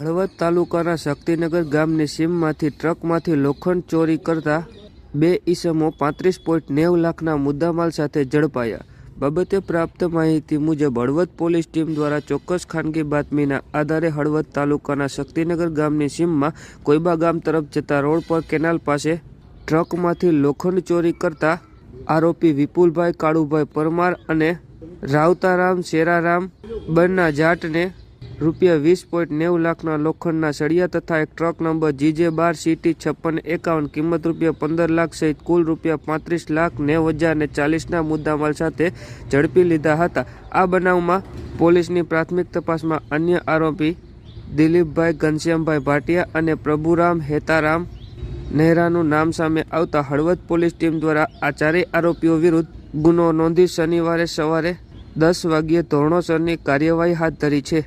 હળવદ તાલુકાના શક્તિનગર ગામની સીમમાંથી ટ્રકમાંથી લોખંડ ચોરી કરતા બે ઈસમો પાંત્રીસ પોઈન્ટ નેવ લાખના મુદ્દામાલ સાથે ઝડપાયા. બાબતે પ્રાપ્ત માહિતી મુજબ, હળવદ પોલીસ ટીમ દ્વારા ચોક્કસ ખાનગી બાતમીના આધારે હળવદ તાલુકાના શક્તિનગર ગામની સીમમાં કોઈબા ગામ તરફ જતા રોડ પર કેનાલ પાસે ટ્રકમાંથી લોખંડ ચોરી કરતા આરોપી વિપુલભાઈ કાળુભાઈ પરમાર અને રાવતારામ શેરારામ બંના જાટને રૂપિયા વીસ પોઈન્ટ નેવું લાખના લોખંડના સળિયા તથા એક ટ્રક નંબર જીજે બાર સીટી છપ્પન એકાવન કિંમત રૂપિયા પંદર લાખ સહિત કુલ રૂપિયા પાંત્રીસ લાખ નેવ હજાર ને ચાલીસના મુદ્દામાલ સાથે ઝડપી લીધા હતા. આ બનાવમાં પોલીસની પ્રાથમિક તપાસમાં અન્ય આરોપી દિલીપભાઈ ઘનશ્યામભાઈ ભાટિયા અને પ્રભુરામ હેતારામ નહેરાનું નામ સામે આવતા હળવદ પોલીસ ટીમ દ્વારા આ ચારેય આરોપીઓ વિરુદ્ધ ગુનો નોંધી શનિવારે સવારે દસ વાગ્યે ધોરણોસરની કાર્યવાહી હાથ ધરી છે.